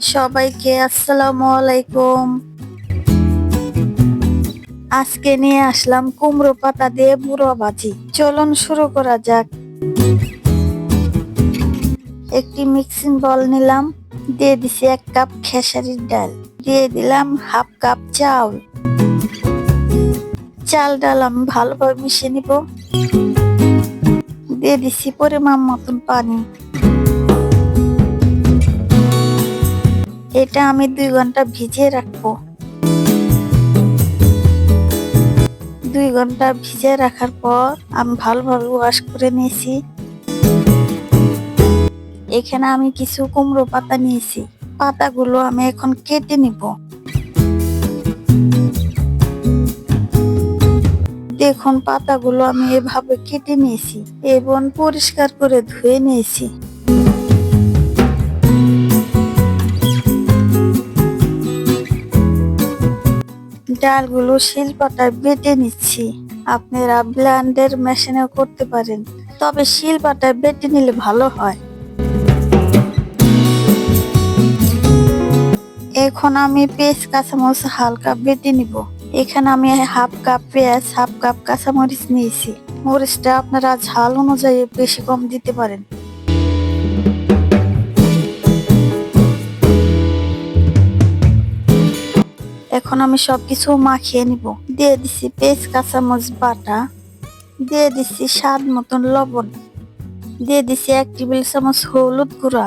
সবাইকে আসসালামু আলাইকুম। আজকে নিয়ে আসলাম কুমড়ো পাতা দিয়ে বুড়ো ভাজি। চলুন শুরু করা যাক। একটি মিক্সিং বল নিলাম, দিয়ে দিছি এক কাপ খেসারির ডাল। দিয়ে দিলাম হাফ কাপ চাউল। চাল ডাল আমি ভালোভাবে মিশিয়ে নিব। দিয়ে দিছি পরিমাণ মতন পানি। এটা আমি দুই ঘণ্টা ভিজিয়ে রাখব। দুই ঘণ্টা ভিজে রাখার পর আমি ভালোভাবে ওয়াশ করে নিয়েছি। এখানে আমি কিছু কুমড়ো পাতা নিয়েছি। পাতাগুলো আমি এখন কেটে নিব। দেখুন, পাতাগুলো আমি এভাবে কেটে নিয়েছি এবং পরিষ্কার করে ধুয়ে নিয়েছি। ডালগুলো শিলপাটায় বেটে নিচ্ছি। আপনারা ব্লেন্ডার মেশিনেও করতে পারেন, তবে শিলপাটায় বেটে নিলে ভালো হয়। এখন আমি পেঁয়াজ, কাঁচামরিচ হালকা বেটে নিব। এখানে আমি হাফ কাপ পেঁয়াজ, হাফ কাপ কাঁচামরিচ নিয়েছি। মরিচটা আপনারা ঝাল অনুযায়ী বেশি কম দিতে পারেন। এখন আমি সবকিছু মাখিয়ে নিব। দিয়ে দিছি পেঁয়াজ, কাঁচামরিচ, বাটা। দিয়ে দিছি স্বাদ মতন লবণ। দিয়ে দিছি এক টেবিল চামচ হলুদ গুঁড়া।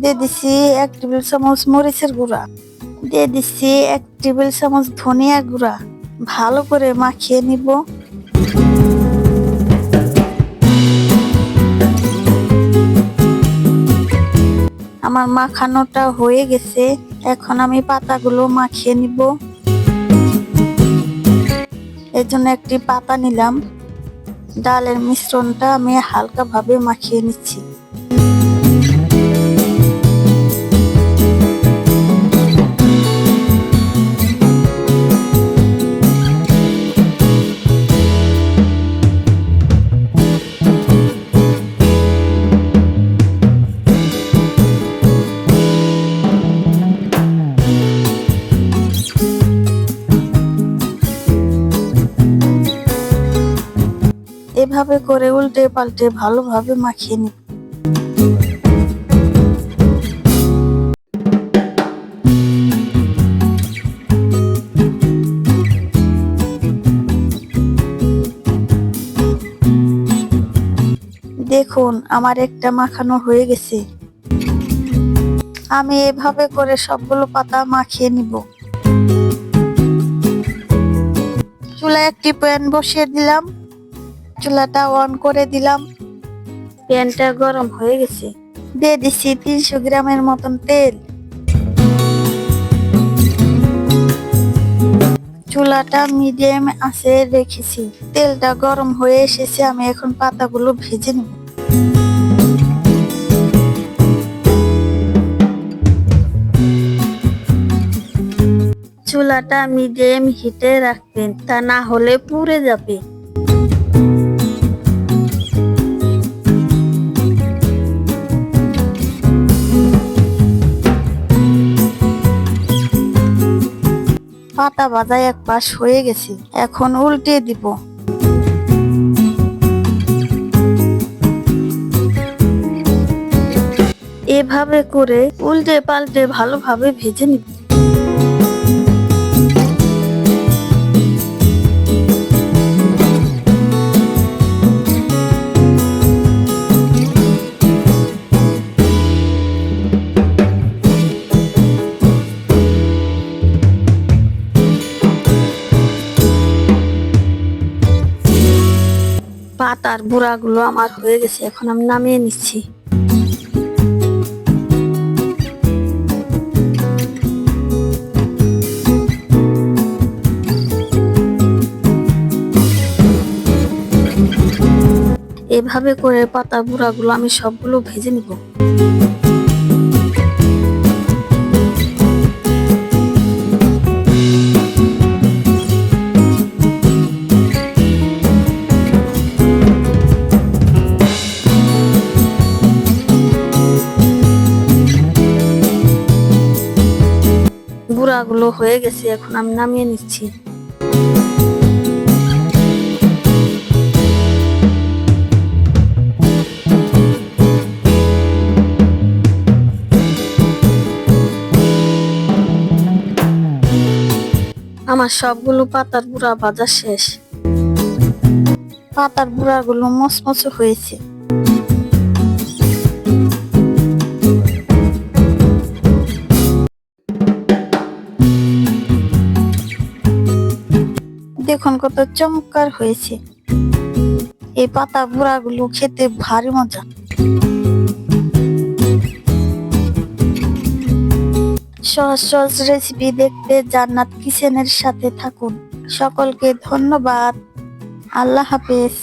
দিয়ে দিছি এক টেবিল চামচ মরিচের গুঁড়া। দিয়ে দিছি এক টেবিল চামচ ধনিয়া গুঁড়া। ভালো করে মাখিয়ে নিব। আমার মাখানোটা হয়ে গেছে। এখন আমি পাতাগুলো মাখিয়ে নিব। এর জন্য একটি পাতা নিলাম। ডালের মিশ্রণটা আমি হালকাভাবে মাখিয়ে নিচ্ছি। এভাবে করে উল্টে পাল্টে ভালোভাবে মাখিয়ে নিব। দেখুন, আমার একটা মাখানো হয়ে গেছে। আমি এভাবে করে সবগুলো পাতা মাখিয়ে নিব। চুলায় একটি প্যান বসিয়ে দিলাম। চুলাটা অন করে দিলাম। প্যানটা গরম হয়ে গেছে। দিয়ে দিচ্ছি তিনশো গ্রামের মতন তেল। চুলাটা মিডিয়াম আছে রেখেছি। তেলটা গরম হয়ে এসেছে আমি এখন পাতাগুলো ভেজে নেব। চুলাটা মিডিয়াম হিটে রাখবেন তা না হলে পুড়ে যাবে। পাতা বাজায় এক পাশ হয়ে গেছে। এখন উল্টে দিব। এভাবে করে উল্টে পাল্টে ভালোভাবে ভেজে নিব। পাতার বুড়াগুলো আমার হয়ে গেছে, এখন আমি নামিয়ে নিচ্ছি। এভাবে করে পাতা বুড়াগুলো আমি সবগুলো ভেজে নিব। গুঁড়াগুলো হয়ে গেছে, এখন আমি নামিয়ে নিচ্ছি। আমার সবগুলো পাতার বুড়া ভাজা শেষ। পাতার বুড়াগুলো মচমচে হয়েছে। দেখুন কত চমৎকার হয়েছে। এই পাতা বুড়াগুলো খেতে ভারী মজা। সহজ সহজ রেসিপি দেখতে জান্নাত কিচেনের সাথে থাকুন। সকলকে ধন্যবাদ। আল্লাহ হাফেজ।